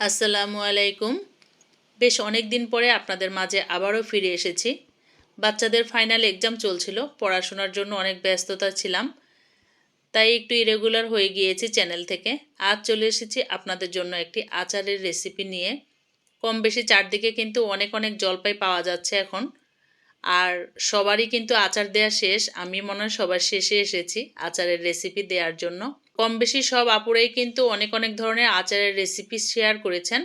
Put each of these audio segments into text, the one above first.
আসসালামু আলাইকুম। বেশ অনেক দিন পরে আপনাদের মাঝে আবারও ফিরে এসেছি। বাচ্চাদের ফাইনাল এক্সাম চলছিল, পড়াশোনার জন্য অনেক ব্যস্ততা ছিলাম, তাই একটু ইরেগুলার হয়ে গিয়েছি চ্যানেল থেকে। আজ চলে এসেছি আপনাদের জন্য একটি আচারের রেসিপি নিয়ে। কম বেশি চারদিকে কিন্তু অনেক অনেক জলপাই পাওয়া যাচ্ছে এখন, আর সবারই কিন্তু আচার দেওয়া শেষ। আমি মনে হয় সবার শেষে এসেছি আচারের রেসিপি দেওয়ার জন্য। কম বেশি সব আপুরাই কিন্তু অনেক অনেক ধরনের আচারের রেসিপি শেয়ার করেছেন।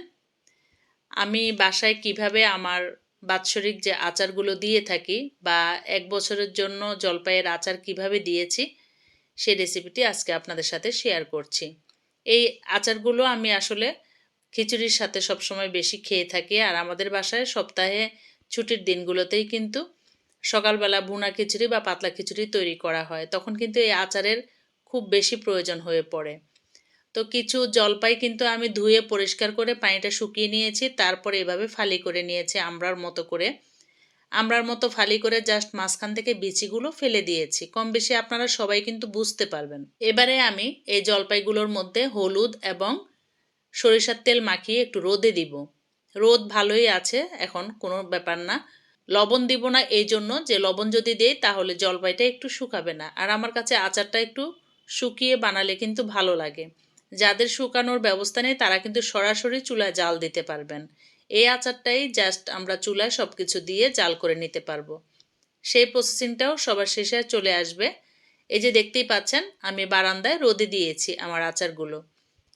আমি বাসায় কীভাবে আমার বাৎসরিক যে আচারগুলো দিয়ে থাকি বা এক বছরের জন্য জলপাইয়ের আচার কীভাবে দিয়েছি সেই রেসিপিটি আজকে আপনাদের সাথে শেয়ার করছি। এই আচারগুলো আমি আসলে খিচুড়ির সাথে সবসময় বেশি খেয়ে থাকি আর আমাদের বাসায় সপ্তাহে ছুটির দিনগুলোতেই কিন্তু সকালবেলা ভুনা খিচুড়ি বা পাতলা খিচুড়ি তৈরি করা হয়। তখন কিন্তু এই আচারের খুব বেশি প্রয়োজন হয়ে পড়ে। তো কিছু জলপাই কিন্তু আমি ধুয়ে পরিষ্কার করে পানিটা শুকিয়ে নিয়েছি, তারপরে এভাবে ফালি করে নিয়েছি আমরার মতো করে। আমরার মতো ফালি করে জাস্ট মাঝখান থেকে বিচিগুলো ফেলে দিয়েছি। কম বেশি আপনারা সবাই কিন্তু বুঝতে পারবেন। এবারে আমি এই জলপাইগুলোর মধ্যে হলুদ এবং সরিষার তেল মাখিয়ে একটু রোদে দিব। রোদ ভালোই আছে, এখন কোনো ব্যাপার না। লবণ দিব না এই জন্য যে লবণ যদি দেই তাহলে জলপাইটা একটু শুকাবে না। আর আমার কাছে আচারটা একটু শুকিয়ে বানালে কিন্তু ভালো লাগে। যাদের শুকানোর ব্যবস্থা নেই, তারা কিন্তু সরাসরি চুলায় জাল দিতে পারবেন। এই আচারটাই জাস্ট আমরা চুলায় সব কিছু দিয়ে জাল করে নিতে পারব। সেই প্রসেসিংটাও সবার শেষে চলে আসবে। এই যে দেখতেই পাচ্ছেন, আমি বারান্দায় রোদে দিয়েছি আমার আচারগুলো।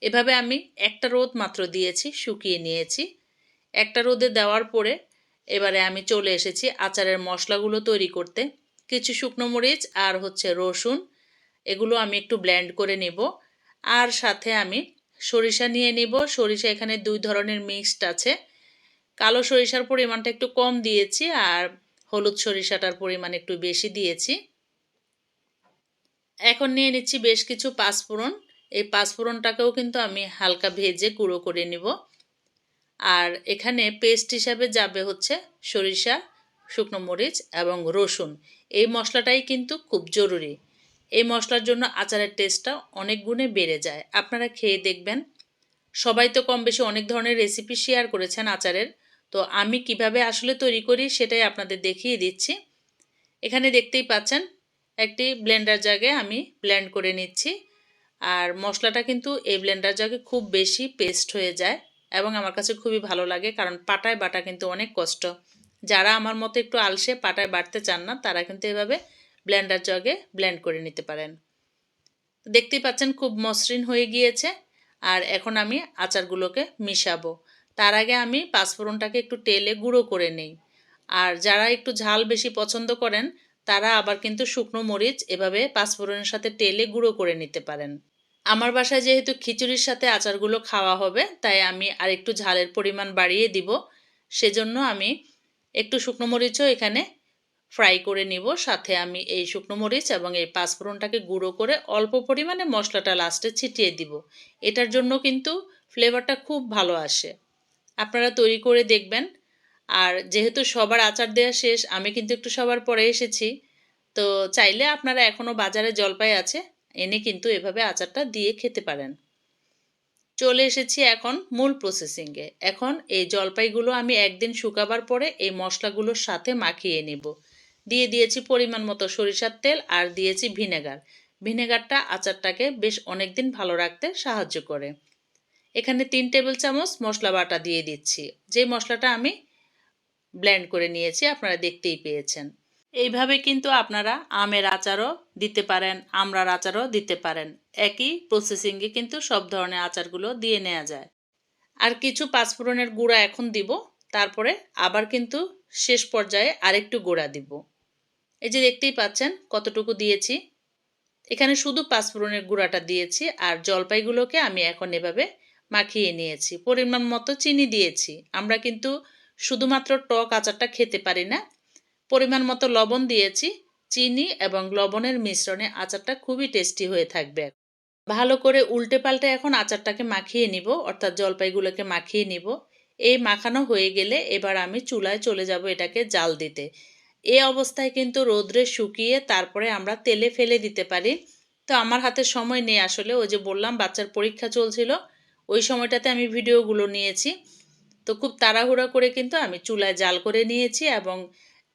এভাবে আমি একটা রোদ মাত্র দিয়েছি, শুকিয়ে নিয়েছি। একটা রোদে দেওয়ার পরে এবারে আমি চলে এসেছি আচারের মশলাগুলো তৈরি করতে। কিছু শুকনো মরিচ আর হচ্ছে রসুন এগুলো আমি একটু ব্ল্যান্ড করে নেব। আর সাথে আমি সরিষা নিয়ে নিব। সরিষা এখানে দুই ধরনের মিক্সড আছে। কালো সরিষার পরিমাণটা একটু কম দিয়েছি আর হলুদ সরিষাটার পরিমাণ একটু বেশি দিয়েছি। এখন নিয়ে নিচ্ছি বেশ কিছু পাঁচফোড়ন। এই পাঁচফোড়নটাকেও কিন্তু আমি হালকা ভেজে গুঁড়ো করে নিব। আর এখানে পেস্ট হিসাবে যাবে হচ্ছে সরিষা, শুকনো মরিচ এবং রসুন। এই মশলাটাই কিন্তু খুব জরুরি। এই মশলার জন্য আচারের টেস্টটা অনেক গুণে বেড়ে যায়। আপনারা খেয়ে দেখবেন। সবাই তো কম বেশি অনেক ধরনের রেসিপি শেয়ার করেছেন আচারের। তো আমি কীভাবে আসলে তৈরি করি সেটাই আপনাদের দেখিয়ে দিচ্ছি। এখানে দেখতেই পাচ্ছেন, একটি ব্লেন্ডার জাগে আমি ব্লেন্ড করে নিচ্ছি। আর মশলাটা কিন্তু এই ব্লেন্ডার জাগে খুব বেশি পেস্ট হয়ে যায় এবং আমার কাছে খুবই ভালো লাগে কারণ পাটায় বাটা কিন্তু অনেক কষ্ট। যারা আমার মতো একটু আলসে পাটায় বাটতে চান না, তারা কিন্তু এভাবে ব্লেন্ডার জগে ব্লেন্ড করে নিতে পারেন। দেখতেই পাচ্ছেন খুব মসৃণ হয়ে গিয়েছে। আর এখন আমি আচারগুলোকে মিশাবো। তার আগে আমি পাঁচফোড়নটাকে একটু তেলে গুঁড়ো করে নেই। আর যারা একটু ঝাল বেশি পছন্দ করেন, তারা আবার কিন্তু শুকনো মরিচ এভাবে পাঁচফোড়নের সাথে তেলে গুঁড়ো করে নিতে পারেন। আমার বাসায় যেহেতু খিচুড়ির সাথে আচারগুলো খাওয়া হবে, তাই আমি আর একটু ঝালের পরিমাণ বাড়িয়ে দিব। সেজন্য আমি একটু শুকনো মরিচও এখানে ফ্রাই করে নিব, সাথে আমি এই শুকনো মরিচ এবং এই পাঁচফোড়নটাকে গুঁড়ো করে অল্প পরিমাণে মশলাটা লাস্টে ছিটিয়ে দিব। এটার জন্য কিন্তু ফ্লেভারটা খুব ভালো আসে। আপনারা তৈরি করে দেখবেন। আর যেহেতু সবার আচার দেওয়া শেষ, আমি কিন্তু একটু সবার পরে এসেছি। তো চাইলে আপনারা এখনও বাজারে জলপাই আছে, এনে কিন্তু এভাবে আচারটা দিয়ে খেতে পারেন। চলে এসেছি এখন মূল প্রসেসিংয়ে এখন এই জলপাইগুলো আমি একদিন শুকাবার পরে এই মশলাগুলোর সাথে মাখিয়ে নেব। দিয়ে দিয়েছি পরিমাণ মতো সরিষার তেল আর দিয়েছি ভিনেগার। ভিনেগারটা আচারটাকে বেশ অনেক দিন ভালো রাখতে সাহায্য করে। এখানে তিন টেবিল চামচ মশলা বাটা দিয়ে দিচ্ছি। যে মশলাটা আমি ব্লেন্ড করে নিয়েছি আপনারা দেখতেই পেয়েছেন। এইভাবে কিন্তু আপনারা আমের আচারও দিতে পারেন আমরার আচারও দিতে পারেন। একই প্রসেসিংয়ে কিন্তু সব ধরনের আচারগুলো দিয়ে নেওয়া যায়। আর কিছু পাঁচফোড়নের গুঁড়া এখন দিব, তারপরে আবার কিন্তু শেষ পর্যায়ে আরেকটু গুঁড়া দিব। এই যে দেখতেই পাচ্ছেন কতটুকু দিয়েছি। এখানে শুধু পাঁচফোড়নের গুঁড়াটা দিয়েছি আর জলপাইগুলোকে আমি এখন এভাবে মাখিয়ে নিয়েছি। পরিমাণ মতো চিনি দিয়েছি। আমরা কিন্তু শুধুমাত্র টক আচারটা খেতে পারি না। পরিমাণ মতো লবণ দিয়েছি। চিনি এবং লবণের মিশ্রণে আচারটা খুবই টেস্টি হয়ে থাকবে। ভালো করে উল্টে পাল্টে এখন আচারটাকে মাখিয়ে নিব, অর্থাৎ জলপাইগুলোকে মাখিয়ে নিব। এই মাখানো হয়ে গেলে এবার আমি চুলায় চলে যাব এটাকে জাল দিতে। এ অবস্থায় কিন্তু রোদ্রে শুকিয়ে তারপরে আমরা তেলে ফেলে দিতে পারি। তো আমার হাতে সময় নেই আসলে, ওই যে বললাম বাচ্চার পরীক্ষা চলছিল, ওই সময়টাতে আমি ভিডিওগুলো নিয়েছি। তো খুব তাড়াহুড়া করে কিন্তু আমি চুলায় জাল করে নিয়েছি এবং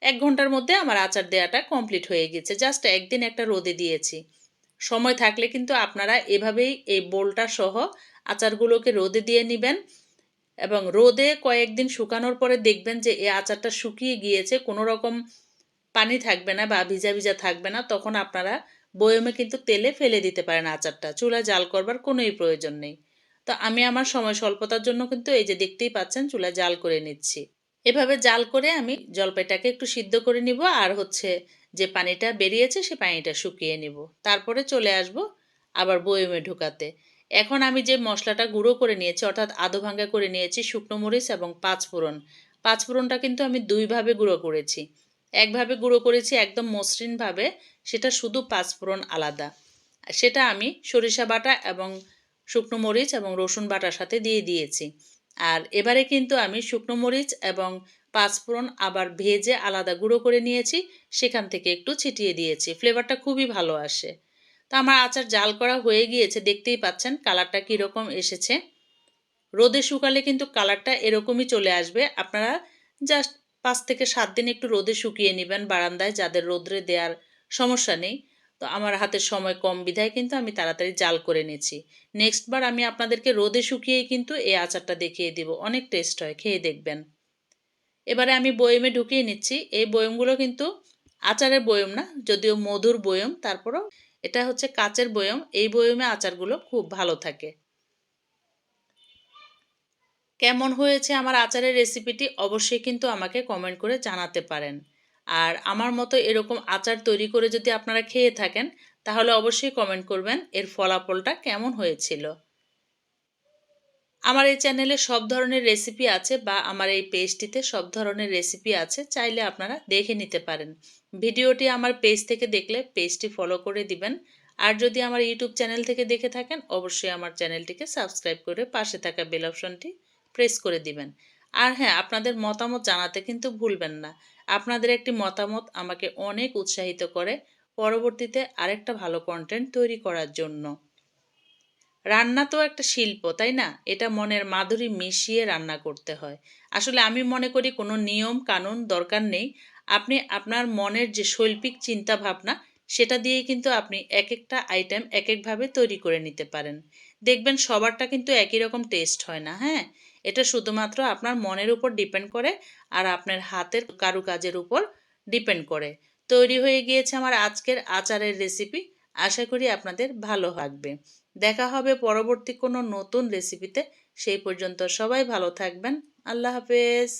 এক ঘণ্টার মধ্যে আমার আচার দেওয়াটা কমপ্লিট হয়ে গেছে। জাস্ট একদিন একটা রোদে দিয়েছি। সময় থাকলে কিন্তু আপনারা এভাবেই এই বোলটা সহ আচারগুলোকে রোদে দিয়ে নেবেন। এবং রোদে কয়েকদিন শুকানোর পরে দেখবেন যে এই আচারটা শুকিয়ে গিয়েছে, কোনো রকম পানি থাকবে না বা ভিজা ভিজা থাকবে না, তখন আপনারা বয়মে কিন্তু তেলে ফেলে দিতে পারেন আচারটা। চুলা জাল করবার কোনোই প্রয়োজন নেই। তো আমি আমার সময় স্বল্পতার জন্য কিন্তু এই যে দেখতেই পাচ্ছেন চুলা জাল করে নিচ্ছি। এভাবে জাল করে আমি জলপাইটাকে একটু সিদ্ধ করে নিব আর হচ্ছে যে পানিটা বেরিয়েছে সে পানিটা শুকিয়ে নিব। তারপরে চলে আসব আবার বয়মে ঢুকাতে। এখন আমি যে মশলাটা গুঁড়ো করে নিয়েছি, অর্থাৎ আধো ভাঙ্গা করে নিয়েছি, শুকনো মরিচ এবং পাঁচফোড়ন পাঁচফোড়নটা কিন্তু আমি দুইভাবে গুঁড়ো করেছি। একভাবে গুঁড়ো করেছি একদম মসৃণভাবে, সেটা শুধু পাঁচফোড়ন আলাদা। সেটা আমি সরিষা বাটা এবং শুকনো মরিচ এবং রসুন বাটার সাথে দিয়ে দিয়েছি। আর এবারে কিন্তু আমি শুকনো মরিচ এবং পাঁচফোড়ন আবার ভেজে আলাদা গুঁড়ো করে নিয়েছি, সেখান থেকে একটু ছিটিয়ে দিয়েছি। ফ্লেভারটা খুবই ভালো আসে। তো আমার আচার জাল করা হয়ে গিয়েছে, দেখতেই পাচ্ছেন কালারটা কীরকম এসেছে। রোদে শুকালে কিন্তু কালারটা এরকমই চলে আসবে। আপনারা জাস্ট পাঁচ থেকে সাত দিন একটু রোদে শুকিয়ে নেবেন বারান্দায় যাদের রোদ্রে দেওয়ার সমস্যা নেই। তো আমার হাতের সময় কম বিধায় কিন্তু আমি তাড়াতাড়ি জাল করে নিয়েছি নেক্সট বার আমি আপনাদেরকে রোদে শুকিয়েই কিন্তু এই আচারটা দেখিয়ে দিব। অনেক টেস্ট হয়, খেয়ে দেখবেন। এবারে আমি বয়মে ঢুকিয়ে নিচ্ছি। এই বয়মগুলো কিন্তু আচারের বয়ম না, যদিও মধুর বয়ম, তারপরও এটা হচ্ছে কাচের বয়ম। এই বয়মে আচারগুলো খুব ভালো থাকে। কেমন হয়েছে আমার আচারের রেসিপিটি অবশ্যই কিন্তু আমাকে কমেন্ট করে জানাতে পারেন। আর আমার মতো এরকম আচার তৈরি করে যদি আপনারা খেয়ে থাকেন, তাহলে অবশ্যই কমেন্ট করবেন এর ফলাফলটা কেমন হয়েছিল। আমার এই চ্যানেলে সব ধরনের রেসিপি আছে বা আমার এই পেজটিতে সব ধরনের রেসিপি আছে, চাইলে আপনারা দেখে নিতে পারেন। ভিডিওটি আমার পেজ থেকে দেখলে পেজটি ফলো করে দিবেন। আর যদি আমার ইউটিউব চ্যানেল থেকে দেখে থাকেন, অবশ্যই আমার চ্যানেলটিকে সাবস্ক্রাইব করে পাশে থাকা বেল অপশনটি প্রেস করে দিবেন। আর হ্যাঁ আপনাদের মতামত জানাতে কিন্তু ভুলবেন না। আপনাদের একটি মতামত আমাকে অনেক উৎসাহিত করে পরবর্তীতে আরেকটা ভালো কন্টেন্ট তৈরি করার জন্য। রান্না তো একটা শিল্প, তাই না? এটা মনের মাধুরী মিশিয়ে রান্না করতে হয়। আসলে আমি মনে করি কোনো নিয়ম, কানুন দরকার নেই। আপনি আপনার মনের যে শৈল্পিক চিন্তা ভাবনা সেটা দিয়েই কিন্তু আপনি এক একটা আইটেম এক একভাবে তৈরি করে নিতে পারেন। দেখবেন সবারটা কিন্তু একই রকম টেস্ট হয় না হ্যাঁ? এটা শুধুমাত্র আপনার মনের উপর ডিপেন্ড করে আর আপনার হাতের কারুকাজের উপর ডিপেন্ড করে। তৈরি হয়ে গিয়েছে আমার আজকের আচারের রেসিপি আশা করি আপনাদের ভালো লাগবে। দেখা হবে পরবর্তী কোনো নতুন রেসিপিতে সেই পর্যন্ত সবাই ভালো থাকবেন। আল্লাহ হাফেজ।